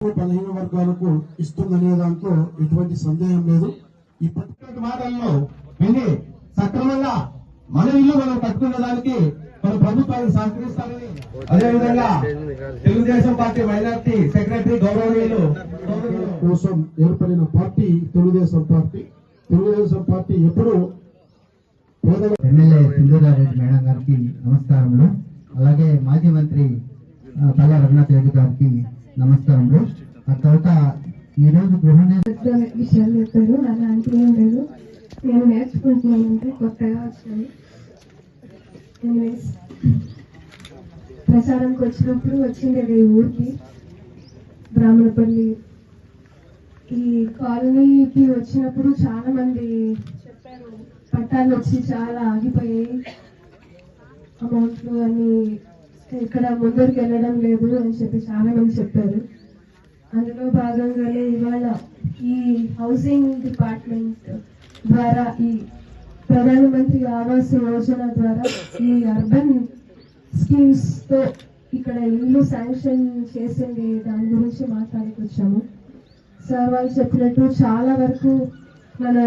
బలహీన వర్గాలకు ఇస్తుందనే దాంట్లో ఎటువంటి సందేహం లేదు. ఇప్పటి మాటల్లో విని సక్రమంగా మన ఇల్లు మనం కట్టుకున్న దానికి మన ప్రభుత్వానికి సహకరిస్తామని అదేవిధంగా తెలుగుదేశం పార్టీ మైనార్టీ సెక్రటరీ గౌరవనీయులు కోసం ఏర్పడిన party Telugu Desam party. Telugu Desam party ఎప్పుడు ఎమ్మెల్యే సింధూరారెడ్డి మేడం గారికి నమస్కారములు. అలాగే మాజీ మంత్రి పల్లె రఘునాథ్ రెడ్డి గారికి నమస్కారములు. ఆ తర్వాత ఈరోజు గృహ విషయాలు చెప్పారు. అలాంటివి ఏం లేదు. నేను నేర్చుకుంటున్నానంటే కొత్తగా వచ్చాను ప్రసాదంకి వచ్చినప్పుడు వచ్చింది ఈ ఊరికి బ్రాహ్మణపల్లి. ఈ కాలనీకి వచ్చినప్పుడు చాలా మంది చెప్పారు. పట్టాలు వచ్చి చాలా ఆగిపోయాయి. అమౌంట్లు అని ఇక్కడ ముందరికి వెళ్ళడం లేదు అని చెప్పి చాలా మంది చెప్పారు. అందులో భాగంగానే ఇవాళ ఈ హౌసింగ్ డిపార్ట్మెంట్ ద్వారా ఈ ప్రధానమంత్రి ఆవాస్ యోజన ద్వారా ఈ అర్బన్ స్కీమ్స్తో ఇక్కడ ఇల్లు శాంక్షన్ చేసింది. దాని గురించి మాట్లాడికి వచ్చాము. సార్ వాళ్ళు చెప్పినట్టు చాలా వరకు మన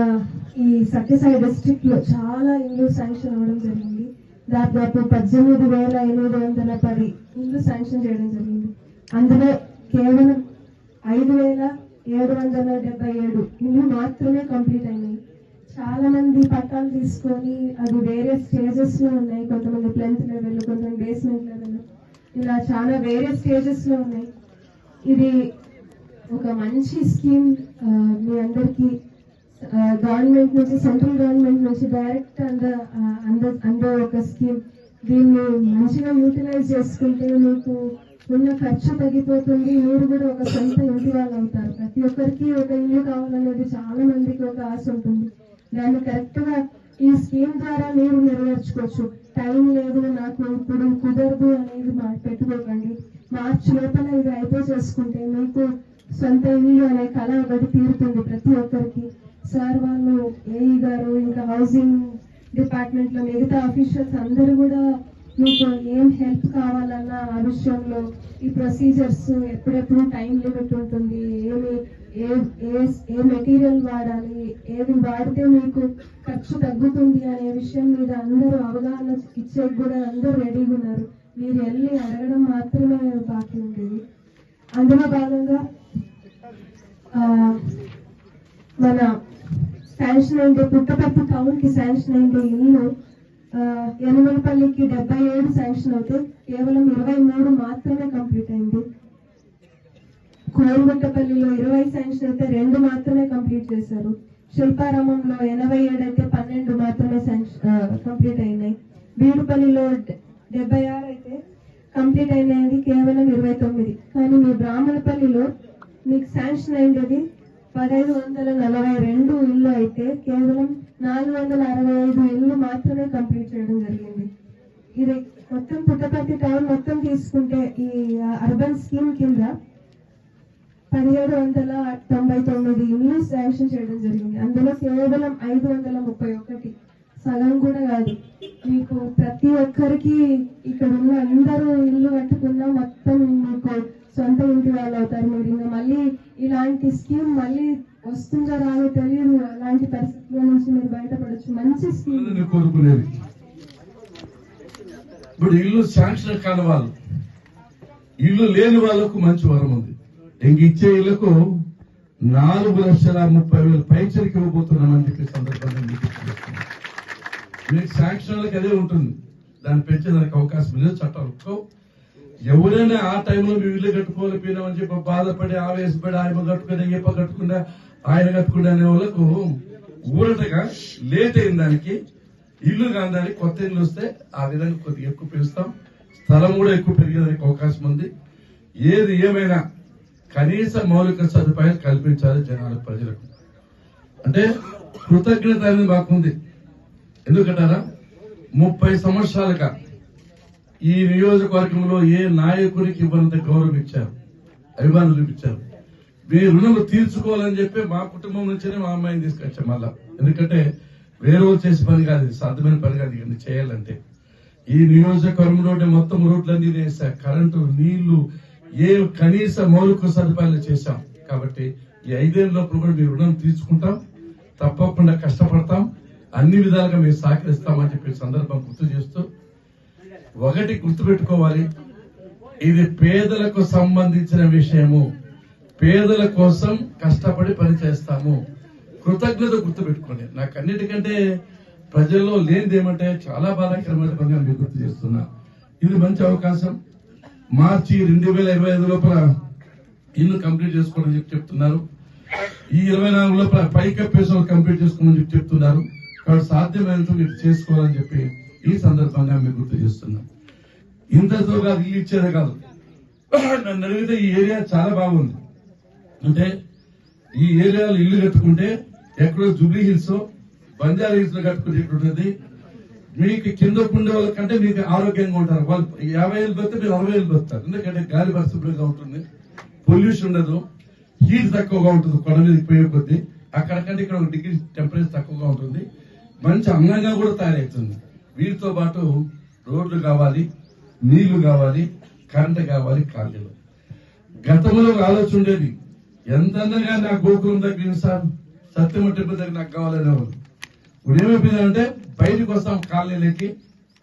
ఈ సత్యసాయి డిస్ట్రిక్ట్లో చాలా ఇల్లు శాంక్షన్ అవ్వడం జరిగింది. దాదాపు పద్దెనిమిది వేల ఎనిమిది వందల పది ఇల్లు శాంక్షన్ చేయడం జరిగింది. అందులో కేవలం ఐదు వేల ఏడు వందల డెబ్బై ఏడు ఇల్లు మాత్రమే కంప్లీట్ అయినాయి. చాలా మంది పట్టాలు తీసుకొని అది వేరే స్టేజెస్లో ఉన్నాయి. కొంతమంది ప్లెంత్ లెవెల్ కొంతమంది బేస్మెంట్ లెవెల్ ఇలా చాలా వేరే స్టేజెస్లో ఉన్నాయి. ఇది ఒక మంచి స్కీమ్ మీ అందరికి Uh, గవర్నమెంట్ నుంచి సెంట్రల్ గవర్నమెంట్ నుంచి డైరెక్ట్ అండర్ అండర్ అండర్ ఒక స్కీమ్ దీన్ని మంచిగా యూటిలైజ్ చేసుకుంటే మీకు ఉన్న ఖర్చు తగ్గిపోతుంది. మీరు కూడా ఒక సొంత ఇంటి వాళ్ళు అవుతారు. ప్రతి ఒక్కరికి ఒక ఇల్లు కావాలనేది చాలా మందికి ఒక ఆశ ఉంటుంది. దాన్ని కరెక్ట్గా ఈ స్కీమ్ ద్వారా మీరు నెరవేర్చుకోవచ్చు. టైం లేదు నాకు ఇప్పుడు కుదరదు అనేది మా పెట్టుకోకండి. మార్చి లోపల ఇది అయిపో చేసుకుంటే మీకు సొంత ఇల్లు అనే కళ ఒకటి తీరుతుంది ప్రతి ఒక్కరికి. సార్ వాళ్ళు ఏఈ గారు ఇంకా హౌసింగ్ డిపార్ట్మెంట్లో మిగతా అఫీషియల్స్ అందరూ కూడా మీకు ఏం హెల్ప్ కావాలన్న ఆ విషయంలో ఈ ప్రొసీజర్స్ ఎప్పుడెప్పుడు టైం లిమిట్ ఉంటుంది ఏమి ఏ ఏ ఏ మెటీరియల్ వాడాలి ఏది వాడితే మీకు ఖర్చు తగ్గుతుంది అనే విషయం మీద అందరూ అవగాహన ఇచ్చే కూడా అందరూ రెడీగా ఉన్నారు. మీరు వెళ్ళి అడగడం మాత్రమే బాకీ ఉండేది. అందులో భాగంగా మన శాంక్షన్ అయింది. పుట్టపర్తి టౌన్కి శాంక్షన్ అయింది. ఇల్లు ఆ, యనమలపల్లికి డెబ్బై ఏడు శాంక్షన్ అవుతే కేవలం ఇరవై మూడు మాత్రమే కంప్లీట్ అయింది. కోరుగుంటపల్లిలో ఇరవై శాంక్షన్ అయితే రెండు మాత్రమే కంప్లీట్ చేశారు. శిల్పారామంలో ఎనభై ఏడు అయితే పన్నెండు మాత్రమే కంప్లీట్ అయినాయి. బీడుపల్లిలో డెబ్బై ఆరు అయితే కంప్లీట్ అయినది కేవలం ఇరవై తొమ్మిది. కానీ మీ బ్రాహ్మణపల్లిలో మీకు శాంక్షన్ అయింది పదహైదు వందల నలభై రెండు ఇల్లు అయితే కేవలం నాలుగు వందల అరవై ఐదు ఇల్లు మాత్రమే కంప్లీట్ చేయడం జరిగింది. ఇది మొత్తం పుట్టపర్తి టౌన్ మొత్తం తీసుకుంటే ఈ అర్బన్ స్కీమ్ కింద పదిహేడు వందల తొంభై తొమ్మిది ఇల్లు శాంక్షన్ చేయడం జరిగింది. అందులో కేవలం ఐదు వందల ముప్పై ఒకటి. సగం కూడా కాదు. మీకు ప్రతి ఒక్కరికి ఇక్కడ ఉన్న అందరూ ఇల్లు కట్టుకున్నా మొత్తం మీకు సొంత ఇంటి వాళ్ళు అవుతారు మీరు. ఇంకా మళ్ళీ ఇలాంటి స్కీమ్ మళ్ళీ వస్తుందా రాదో తెలియదు. అలాంటి పరిస్థితుల నుంచి మీరు బయటపడచ్చు. మంచి స్కీమ్. కోరుకునేది ఇప్పుడు ఇల్లు శాంక్షన్ కాని వాళ్ళు ఇల్లు లేని వాళ్ళకు మంచి వరం ఉంది. ఇంక ఇచ్చే ఇళ్ళకు నాలుగు లక్షల ముప్పై వేల పైచరికి ఇవ్వబోతున్నామని అందుకే సందర్భంగా మీకు తెలియజేస్తున్నాను. శాంక్షన్లకు అదే ఉంటుంది దాన్ని పెంచేదానికి అవకాశం లేదు చట్టాలు ఒప్పుకోవు. ఎవరైనా ఆ టైంలో మేము ఇల్లు కట్టుకోలేకపోయినామని చెప్పి బాధపడి ఆవేశపడి ఆయన కట్టుకునే ఎప్ప కట్టుకుండా ఆయన కట్టుకుండా అనే వాళ్ళకు ఊరటగా లేట్ అయిన దానికి ఇల్లు కాని దానికి కొత్త ఇల్లు వస్తే ఆ విధంగా కొద్దిగా ఎక్కువ పెంచుతాం స్థలం కూడా ఎక్కువ పెరిగేదానికి అవకాశం ఉంది ఏది ఏమైనా కనీస మౌలిక సదుపాయాలు కల్పించాలి జనాలకు ప్రజలకు అంటే కృతజ్ఞత అనేది మాకుంది ఎందుకంటారా? ముప్పై సంవత్సరాలుగా ఈ నియోజకవర్గంలో ఏ నాయకునికి ఇవ్వనంత గౌరవం ఇచ్చారు? అభిమానులు చూపించారు మీ రుణము తీర్చుకోవాలని చెప్పి మా కుటుంబం నుంచే మా అమ్మాయిని తీసుకొచ్చాం మళ్ళా. ఎందుకంటే వేరే చేసే పని కాదు సాధ్యమైన పని కాదు ఇవన్నీ చేయాలంటే. ఈ నియోజకవర్గంలో మొత్తం రోడ్లన్నీ వేసా కరెంటు నీళ్ళు ఏ కనీస మౌలిక సదుపాయాలు చేశాం. కాబట్టి ఈ ఐదేళ్ళ లోపల కూడా మీ రుణం తీర్చుకుంటాం. తప్పకుండా కష్టపడతాం. అన్ని విధాలుగా మేము సహకరిస్తామని చెప్పి సందర్భం గుర్తు చేస్తూ ఒకటి గుర్తుపెట్టుకోవాలి. ఇది పేదలకు సంబంధించిన విషయము. పేదల కోసం కష్టపడి పని చేస్తాము. కృతజ్ఞత గుర్తుపెట్టుకోండి. నాకు అన్నిటికంటే ప్రజల్లో లేనిది ఏమంటే చాలా బాధాకరమైన పనిగా మీకు గుర్తు చేస్తున్నా. ఇది మంచి అవకాశం. మార్చి రెండు వేల ఇరవై ఐదు లోపల ఇల్లు కంప్లీట్ చేసుకోవడం చెప్తున్నారు. ఈ ఇరవై నాలుగు లోపల పైకప్పేసిన కంప్లీట్ చేసుకోమని చెప్తున్నారు. కాబట్టి సాధ్యమైనంత మీరు చేసుకోవాలని చెప్పి ఈ సందర్భంగా మీకు గుర్తు చేస్తున్నాం. ఇంతతో కాదు ఇల్లు ఇచ్చేదే కాదు. నన్ను అడిగితే ఈ ఏరియా చాలా బాగుంది. అంటే ఈ ఏరియాలో ఇల్లు కట్టుకుంటే ఎక్కడో జూబ్లీ హిల్స్ బంజారా హిల్స్లో కట్టుకునేటువంటిది మీకు కింద ఉండే వాళ్ళకంటే మీకు ఆరోగ్యంగా ఉంటారు. వాళ్ళు యాభై ఏళ్ళు బతితే మీరు అరవై ఏళ్ళు బతుతారు ఎందుకంటే గాలి పరిశుభ్రంగా ఉంటుంది. పొల్యూషన్ ఉండదు. హీట్ తక్కువగా ఉంటుంది. కొండ మీదకి పోయే కొద్దీ. అక్కడికంటే ఇక్కడ ఒక డిగ్రీ టెంపరేచర్ తక్కువగా ఉంటుంది. మంచి అందంగా కూడా తయారవుతుంది. వీటితో పాటు రోడ్లు కావాలి నీళ్ళు కావాలి కరెంట్ కావాలి కాలనీలు గతంలో ఒక ఆలోచన ఉండేది. ఎంత అందంగా నా గోకులం దగ్గర సార్ సత్యమ టెంపుల్ దగ్గర నాకు కావాలనేవారు ఇప్పుడు ఏమైపోయిందంటే బయటకు వస్తాం కాలనీలకి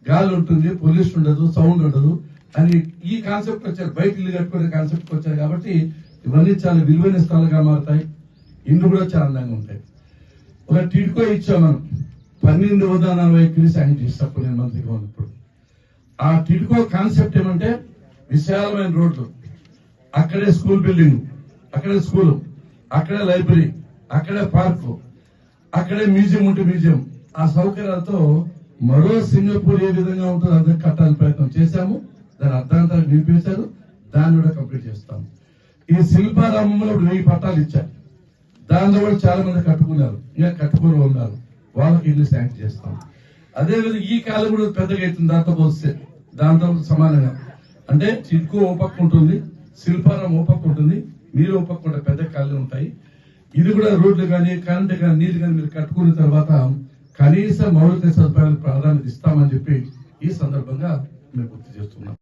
గాలి ఉంటుంది పొల్యూషన్ ఉండదు సౌండ్ ఉండదు అని ఈ కాన్సెప్ట్ వచ్చారు. బయట ఇల్లు కట్టుకునే కాన్సెప్ట్ వచ్చారు కాబట్టి ఇవన్నీ చాలా విలువైన స్థలాలుగా మారుతాయి. ఇండ్లు కూడా చాలా అందంగా ఉంటాయి. ఒక టిడ్కో ఇచ్చాం మనం. పన్నెండు వందల నలభై కిలో శాంక్షన్ చేసినప్పుడు నేను మంత్రిగా ఉన్నప్పుడు. ఆ టిడ్కో కాన్సెప్ట్ ఏమంటే విశాలమైన రోడ్లు. అక్కడే స్కూల్ బిల్డింగ్ అక్కడే స్కూలు అక్కడే లైబ్రరీ అక్కడే పార్కు అక్కడే మ్యూజియం ఉంటే మ్యూజియం. ఆ సౌకర్యాలతో మరో సింగపూర్ ఏ విధంగా ఉంటుందో అదే కట్టాలని ప్రయత్నం చేశాము. దాని అర్థాంతరం నిలిపేశారు దాన్ని కూడా కంప్లీట్ చేస్తాము. ఈ శిల్పారామంలో వెయ్యి పట్టాలు ఇచ్చారు. దానిలో కూడా చాలా మంది కట్టుకున్నారు. ఇంకా కట్టుకుని ఉన్నారు. వాళ్ళకి ఇల్లు శాంక్షన్ చేస్తాం. అదే విధంగా ఈ కాలం కూడా పెద్దగా అవుతుంది దాంతో పోస్తే దాంతో సమానంగా. అంటే చిట్కో ఓ పక్క ఉంటుంది శిల్పారం ఓ పక్క ఉంటుంది మీరు ఓ పక్క కూడా పెద్ద కాళ్ళు ఉంటాయి. ఇది కూడా రోడ్లు కానీ కరెంట్ కానీ నీళ్ళు కానీ మీరు కట్టుకున్న తర్వాత కనీస మౌలిక సదుపాయాలకు ప్రాధాన్యత ఇస్తామని చెప్పి ఈ సందర్భంగా మేము గుర్తు చేస్తున్నాం.